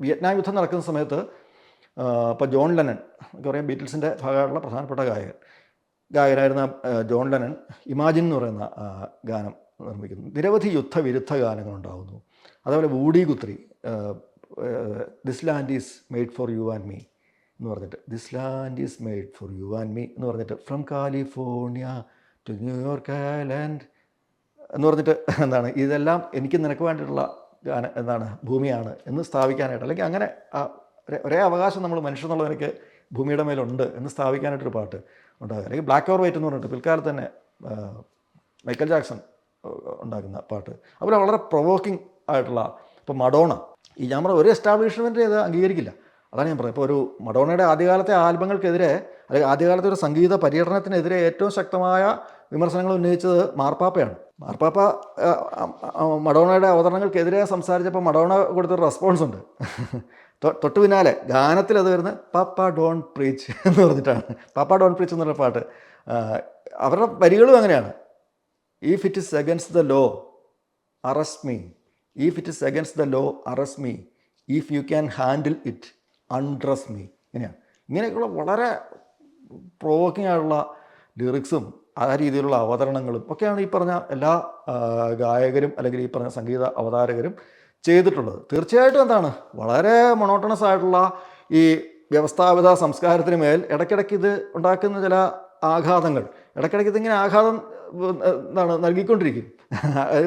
Vietnam യുദ്ധം നടക്കുന്ന സമയത്ത് ഇപ്പോൾ ജോൺ ലെനൻ പറയാം ബീറ്റിൽസിന്റെ ഭാഗമായിട്ടുള്ള പ്രധാനപ്പെട്ട ഗായകൻ. ഗായകനായിരുന്ന ജോൺ ലെനൻ ഇമാജിൻ എന്ന് പറയുന്ന ഗാനം നിർമ്മിക്കുന്നു. നിരവധി യുദ്ധവിരുദ്ധ ഗാനങ്ങൾ ഉണ്ടാകുന്നു അതേപോലെ Woody Guthrie this land is made for you and me എന്ന് പറഞ്ഞിട്ട് this land is made for you and me എന്ന് പറഞ്ഞിട്ട് from California to New York island എന്ന് പറഞ്ഞിട്ട് എന്താണ് ഇതെല്ലാം എനിക്ക് നിനക്ക് വേണ്ടിയിട്ടുള്ള എന്താണ് ഭൂമിയാണ് എന്ന് സ്ഥാപിക്കാനായിട്ട്. അല്ലെങ്കിൽ അങ്ങനെ ഒരേ- അവകാശം നമ്മൾ മനുഷ്യർ നിലയ്ക്ക് ഭൂമിയുടെ മേലുണ്ട് എന്ന് സ്ഥാപിക്കാനായിട്ടൊരു പാട്ട് ഉണ്ടാകുക അല്ലെങ്കിൽ ബ്ലാക്ക് ഓർ വൈറ്റ് എന്ന് പറഞ്ഞിട്ട് പിൽക്കാലത്ത് തന്നെ മൈക്കൽ ജാക്സൺ ഉണ്ടാക്കുന്ന പാട്ട്. അതുപോലെ വളരെ പ്രൊവോക്കിംഗ് ആയിട്ടുള്ള ഇപ്പോൾ മഡോണ. ഈ ഞാൻ പറഞ്ഞ ഒരു എസ്റ്റാബ്ലിഷ്മെന്റ് ഇത് അംഗീകരിക്കില്ല. അതാണ് ഞാൻ പറഞ്ഞത്. ഇപ്പോൾ ഒരു മഡോണയുടെ ആദ്യകാലത്തെ ആൽബങ്ങൾക്കെതിരെ അല്ലെങ്കിൽ ആദ്യകാലത്തെ ഒരു സംഗീത പര്യടനത്തിനെതിരെ ഏറ്റവും ശക്തമായ വിമർശനങ്ങൾ ഉന്നയിച്ചത് മാർപ്പാപ്പയാണ്. മാർപ്പാപ്പ മഡോണയുടെ അവതരണങ്ങൾക്കെതിരെ സംസാരിച്ചപ്പോൾ മഡോണ കൊടുത്തൊരു റെസ്പോൺസ് ഉണ്ട്. തൊട്ട് പിന്നാലെ ഗാനത്തിൽ അത് വരുന്നത് പാപ്പ ഡോൺ പ്രീച്ച് എന്ന് പറഞ്ഞിട്ടാണ്. പാപ്പ ഡോൺ പ്രീച്ച് എന്നുള്ള പാട്ട്. അവരുടെ വരികളും അങ്ങനെയാണ്. If it is against the law arrest me if it is against the law arrest me if you can handle it undress me ഇങ്ങനെയാണ്. ഇങ്ങനെയൊക്കെയുള്ള വളരെ പ്രൊവോക്കിംഗ് ആയിട്ടുള്ള ലിറിക്സും ആ രീതിയിലുള്ള അവതരണങ്ങളും ഒക്കെയാണ് ഈ പറഞ്ഞ എല്ലാ ഗായകരും അല്ലെങ്കിൽ ഈ പറഞ്ഞ സംഗീത അവതാരകരും ചെയ്തിട്ടുള്ളത്. തീർച്ചയായിട്ടും എന്താണ്? വളരെ മൊണോട്ടണസ് ആയിട്ടുള്ള ഈ വ്യവസ്ഥാപിത സംസ്കാരത്തിന് മേൽ ഇടയ്ക്കിടയ്ക്ക് ഇത് ഉണ്ടാക്കുന്ന ചില ആഘാതങ്ങൾ. ഇടയ്ക്കിടയ്ക്ക് ഇതിങ്ങനെ ആഘാതം എന്താണ് നൽകിക്കൊണ്ടിരിക്കും.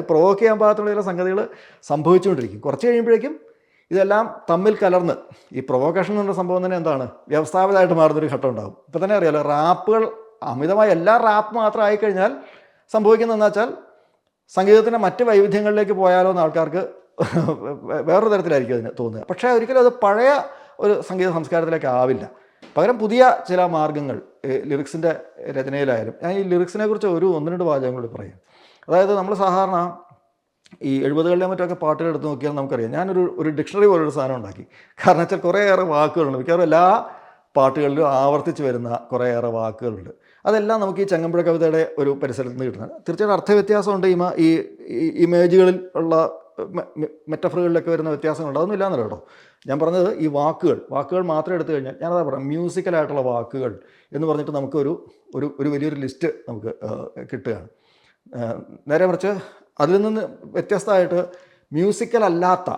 പ്രൊവോക്ക് ചെയ്യാൻ പാകത്തുള്ള ചില സംഗതികൾ സംഭവിച്ചുകൊണ്ടിരിക്കും. കുറച്ച് കഴിയുമ്പോഴേക്കും ഇതെല്ലാം തമ്മിൽ കലർന്ന്. ഈ പ്രൊവോക്കേഷൻ എന്ന സംഭവം തന്നെ എന്താണ്? വ്യവസ്ഥാപിതമായിട്ട് മാറുന്നൊരു ഘട്ടം ഉണ്ടാകും. ഇപ്പം തന്നെ അറിയാലോ റാപ്പുകൾ അമിതമായി എല്ലാ റാപ്പ് മാത്രം ആയിക്കഴിഞ്ഞാൽ സംഭവിക്കുന്നതെന്ന് വെച്ചാൽ സംഗീതത്തിന്റെ മറ്റ് വൈവിധ്യങ്ങളിലേക്ക് പോയാലോ എന്ന് ആൾക്കാർക്ക് വേറൊരു തരത്തിലായിരിക്കും അതിന് തോന്നുക. പക്ഷേ ഒരിക്കലും അത് പഴയ ഒരു സംഗീത സംസ്കാരത്തിലേക്ക് ആവില്ല. പകരം പുതിയ ചില മാർഗങ്ങൾ ലിറിക്സിന്റെ രചനയിലായാലും ഞാൻ ഈ ലിറിക്സിനെ കുറിച്ച് ഒരു ഒന്ന് രണ്ട് വാചകങ്ങൾ പറയാം. അതായത് നമ്മൾ സാധാരണ ഈ എഴുപതുകളിലെ മറ്റൊക്കെ പാട്ടുകൾ എടുത്ത് നോക്കിയാൽ നമുക്കറിയാം. ഞാനൊരു ഒരു ഡിക്ഷണറി പോലൊരു സാധനം ഉണ്ടാക്കി. കാരണം വെച്ചാൽ കുറേയേറെ വാക്കുകളുണ്ട്. മിക്കവാറും എല്ലാ പാട്ടുകളിലും ആവർത്തിച്ച് വരുന്ന കുറേയേറെ വാക്കുകളുണ്ട്. അതെല്ലാം നമുക്ക് ഈ ചങ്ങമ്പുഴ കവിതയുടെ ഒരു പരിസരത്ത് നിന്ന് കിട്ടുന്നത്. തീർച്ചയായിട്ടും അർത്ഥവ്യത്യാസമുണ്ട് ഈ ഈ ഇമേജുകളിൽ ഉള്ള മെറ്റഫറുകളിലൊക്കെ വരുന്ന വ്യത്യാസങ്ങളുണ്ട്. അതൊന്നും ഇല്ലാന്നല്ല കേട്ടോ. ഞാൻ പറഞ്ഞത് ഈ വാക്കുകൾ വാക്കുകൾ മാത്രം എടുത്തു കഴിഞ്ഞാൽ ഞാനതാ പറയാം മ്യൂസിക്കലായിട്ടുള്ള വാക്കുകൾ എന്ന് പറഞ്ഞിട്ട് നമുക്കൊരു ഒരു ഒരു വലിയൊരു ലിസ്റ്റ് നമുക്ക് കിട്ടുകയാണ്. നേരെ മറിച്ച് അതിൽ നിന്ന് വ്യത്യസ്തമായിട്ട് മ്യൂസിക്കൽ അല്ലാത്ത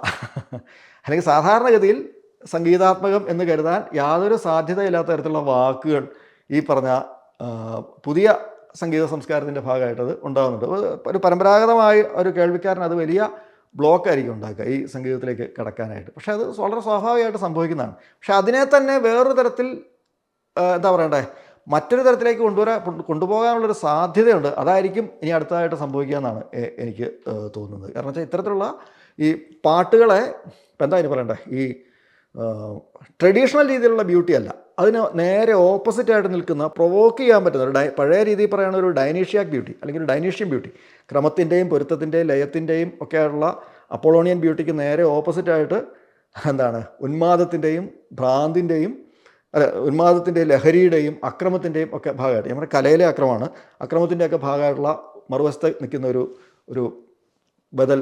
അല്ലെങ്കിൽ സാധാരണഗതിയിൽ സംഗീതാത്മകം എന്ന് കരുതാൻ യാതൊരു സാധ്യതയില്ലാത്ത തരത്തിലുള്ള വാക്കുകൾ ഈ പറഞ്ഞ പുതിയ സംഗീത സംസ്കാരത്തിന്റെ ഭാഗമായിട്ടത് ഉണ്ടാകുന്നുണ്ട്. ഒരു പരമ്പരാഗതമായി ഒരു കേൾവിക്കാരൻ അത് വലിയ ബ്ലോക്ക് ആയിരിക്കും ഉണ്ടാക്കുക ഈ സംഗീതത്തിലേക്ക് കടക്കാനായിട്ട്. പക്ഷേ അത് വളരെ സ്വാഭാവികമായിട്ട് സംഭവിക്കുന്നതാണ്. പക്ഷേ അതിനെ തന്നെ വേറൊരു തരത്തിൽ എന്താ പറയണ്ടേ? മറ്റൊരു തരത്തിലേക്ക് കൊണ്ടുവരാൻ കൊണ്ടുപോകാനുള്ളൊരു സാധ്യതയുണ്ട്. അതായിരിക്കും ഇനി അടുത്തതായിട്ട് സംഭവിക്കുക എന്നാണ് എനിക്ക് തോന്നുന്നത്. കാരണം വെച്ചാൽ ഇത്തരത്തിലുള്ള ഈ പാട്ടുകളെ ഇപ്പം എന്താ ഇനി പറയണ്ടേ? ഈ ട്രഡീഷണൽ രീതിയിലുള്ള ബ്യൂട്ടി അല്ല. അതിന് നേരെ ഓപ്പോസിറ്റ് ആയിട്ട് നിൽക്കുന്ന പ്രൊവോക്ക് ചെയ്യാൻ പറ്റുന്ന ഒരു ഡൈ പഴയ രീതിയിൽ പറയുന്ന ഒരു ഡൈനീഷ്യാക് ബ്യൂട്ടി അല്ലെങ്കിൽ ഒരു ഡൈനീഷ്യൻ ബ്യൂട്ടി ക്രമത്തിന്റെയും പൊരുത്തത്തിന്റെയും ലയത്തിന്റെയും ഒക്കെ ഉള്ള അപ്പോളോണിയൻ ബ്യൂട്ടിക്ക് നേരെ ഓപ്പോസിറ്റായിട്ട് എന്താണ്? ഉന്മാദത്തിന്റെയും ഭ്രാന്തിന്റെയും അല്ല ഉന്മാദത്തിന്റെയും ലഹരിയുടെയും അക്രമത്തിന്റെയും ഒക്കെ ഭാഗമായിട്ട് നമ്മുടെ കലയിലെ അക്രമമാണ്. അക്രമത്തിന്റെ ഒക്കെ ഭാഗമായിട്ടുള്ള മറുവശത്ത് നിൽക്കുന്ന ഒരു ഒരു ബദൽ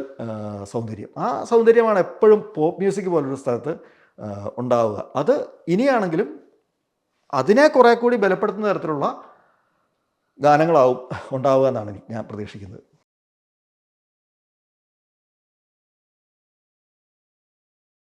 സൗന്ദര്യം. ആ സൗന്ദര്യമാണ് എപ്പോഴും പോപ്പ് മ്യൂസിക് പോലൊരു സ്ഥലത്ത് ഉണ്ടാവുക. അത് ഇനിയാണെങ്കിലും അതിനെ കുറേ കൂടി ബലപ്പെടുത്തുന്ന തരത്തിലുള്ള ഗാനങ്ങളാവും ഉണ്ടാവുക എന്നാണ് ഞാൻ പ്രതീക്ഷിക്കുന്നത്.